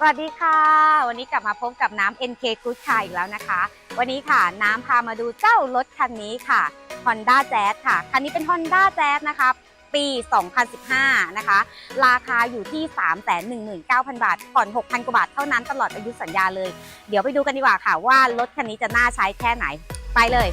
สวัสดีค่ะ วันนี้กลับมาพบกับน้ำ NK Good Car อีกแล้วนะคะ วันนี้ค่ะน้ำพามาดูเจ้ารถคันนี้ค่ะ Honda Jazz ค่ะ คันนี้เป็น Honda Jazz นะคะปี 2015 นะคะ ราคาอยู่ที่ 319,000 บาท ผ่อน 6,000 กว่าบาทเท่านั้นตลอดอายุสัญญาเลย เดี๋ยวไปดูกันดีกว่าค่ะว่ารถคันนี้จะน่าใช้แค่ไหน ไปเลย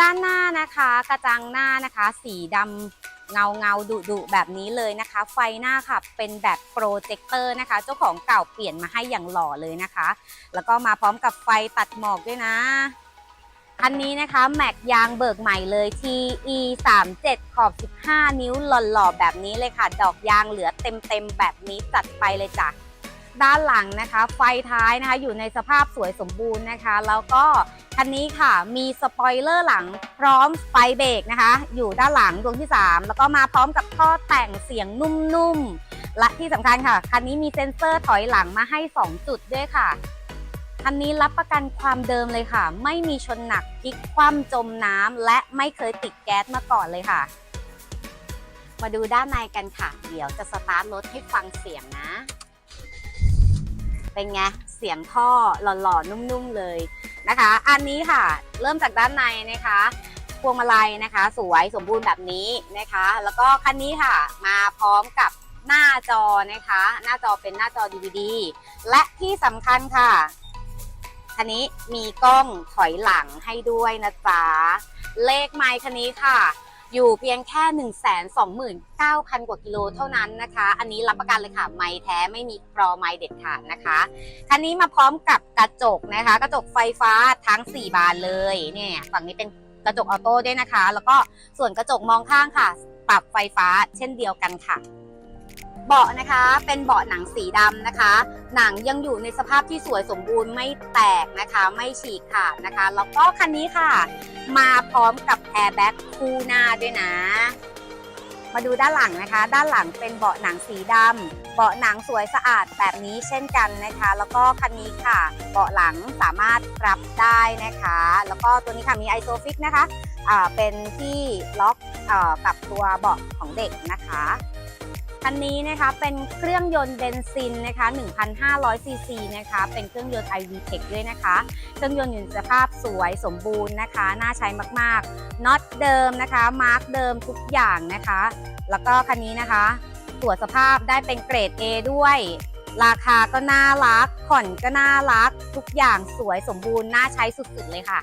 ด้านหน้านะคะ กระจังหน้านะคะ สีดำเงาเงาดุดุแบบนี้เลยนะคะ ไฟหน้าค่ะเป็นแบบโปรเจคเตอร์นะคะ เจ้าของเก่าเปลี่ยนมาให้อย่างหล่อเลยนะคะ แล้วก็มาพร้อมกับไฟตัดหมอกด้วยนะคันนี้นะคะ แม็กยางเบิกใหม่เลย TE 3 7ขอบ 15 นิ้วหล่อๆแบบนี้เลยค่ะ ดอกยางเหลือเต็มๆแบบนี้จัดไปเลยจ้ะ ด้านหลังนะคะ ไฟท้ายนะคะอยู่ในสภาพสวยสมบูรณ์นะคะ แล้วก็คันนี้ค่ะมีสปอยเลอร์หลังพร้อมไฟเบรกนะคะ อยู่ด้านหลังดวงที่ 3 แล้วก็มาพร้อมกับท่อแต่งเสียงนุ่มๆ และที่สำคัญค่ะ คันนี้มีเซ็นเซอร์ถอยหลังมาให้ 2 จุดด้วยค่ะคันนี้รับประกันความเดิมเลยค่ะ ไม่มีชนหนักพลิกคว่ำจมน้ำและไม่เคยติดแก๊สมาก่อนเลยค่ะ มาดูด้านในกันค่ะ เดี๋ยวจะสตาร์ทรถให้ฟังเสียงนะ เป็นไง เสียงท่อหล่อๆ นุ่มๆ เลยนะคะ อันนี้ค่ะ เริ่มจากด้านในนะคะพวงมาลัยนะคะ สวยสมบูรณ์แบบนี้นะคะ แล้วก็คันนี้ค่ะ มาพร้อมกับหน้าจอนะคะ หน้าจอเป็นหน้าจอ DVD และที่สำคัญค่ะ คันนี้มีกล้องถอยหลังให้ด้วยนะจ๊ะ เลขไมค์คันนี้ค่ะ อยู่เพียงแค่1 2 9 0 0 0 กว่ากิโลเท่านั้นนะคะ อันนี้รับประกันเลยค่ะ ไม้แท้ไม่มีกรอไม้เด็ดขาดนะคะคันนี้มาพร้อมกับกระจกนะคะ กระจกไฟฟ้าทั้ง 4 บานเลยเนี่ยฝั่งนี้เป็นกระจกออโต้ด้วยนะคะ แล้วก็ส่วนกระจกมองข้างค่ะ ปรับไฟฟ้าเช่นเดียวกันค่ะ เบาะนะคะเป็นเบาะหนังสีดำนะคะ หนังยังอยู่ในสภาพที่สวยสมบูรณ์ไม่แตกนะคะ ไม่ฉีกขาดนะคะแล้วก็คันนี้ค่ะ มาพร้อมกับแอร์แบ็กคู่หน้าด้วยนะ มาดูด้านหลังนะคะ ด้านหลังเป็นเบาะหนังสีดำเบาะหนังสวยสะอาดแบบนี้เช่นกันนะคะ แล้วก็คันนี้ค่ะ เบาะหลังสามารถปรับได้นะคะ แล้วก็ตัวนี้ค่ะมีไอโซฟิกนะคะเป็นที่ล็อกอกับตัวเบาะของเด็กนะคะ คันนี้นะคะเป็นเครื่องยนต์เบนซินนะคะ 1,500 ซีซีนะคะ เป็นเครื่องยนต์ iV Tech ด้วยนะคะ เครื่องยนต์อยู่ในสภาพสวยสมบูรณ์นะคะ น่าใช้มากๆ น็อตเดิมนะคะ มาร์กเดิมทุกอย่างนะคะ แล้วก็คันนี้นะคะ ตรวจสภาพได้เป็นเกรด A ด้วย ราคาก็น่ารัก ผ่อนก็น่ารัก ทุกอย่างสวยสมบูรณ์ น่าใช้สุดๆเลยค่ะ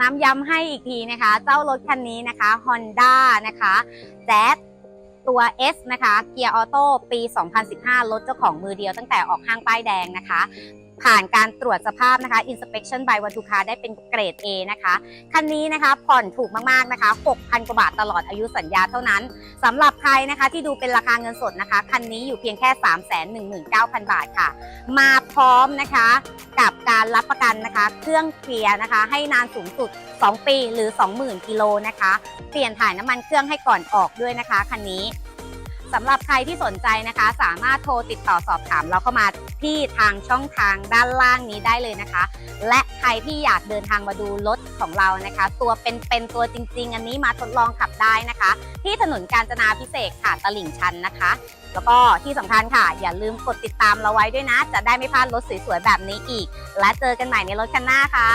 น้ำย้ำให้อีกทีนะคะ เจ้ารถคันนี้นะคะ Honda นะคะแจ๊ส ตัว S นะคะเกียร์ออโต้ปี 2015 รถเจ้าของมือเดียวตั้งแต่ออกห้างป้ายแดงนะคะ ผ่านการตรวจสภาพนะคะ Inspection by วันทุคาได้เป็นเกรด A นะคะคันนี้นะคะผ่อนถูกมากๆนะคะ6,000กว่าบาทตลอดอายุสัญญาเท่านั้นสำหรับใครนะคะที่ดูเป็นราคาเงินสดนะคะคันนี้อยู่เพียงแค่ 319,000 บาทค่ะ มาพร้อมนะคะกับการรับประกันนะคะ เครื่องเกียร์นะคะ ให้นานสูงสุด 2 ปีหรือ 20,000กิโลนะคะ เปลี่ยนถ่ายน้ำมันเครื่องให้ก่อนออกด้วยนะคะคันนี้ สำหรับใครที่สนใจนะคะ สามารถโทรติดต่อสอบถามเราเข้ามาที่ทางช่องทางด้านล่างนี้ได้เลยนะคะ และใครที่อยากเดินทางมาดูรถของเรานะคะ ตัวเป็นๆตัวจริง ๆ อันนี้มาทดลองขับได้นะคะ ที่ถนนกาญจนาพิเศษค่ะตลิ่งชันนะคะ แล้วก็ที่สำคัญค่ะ อย่าลืมกดติดตามเราไว้ด้วยนะ จะได้ไม่พลาดรถสวยๆแบบนี้อีก และเจอกันใหม่ในรถคันหน้าค่ะ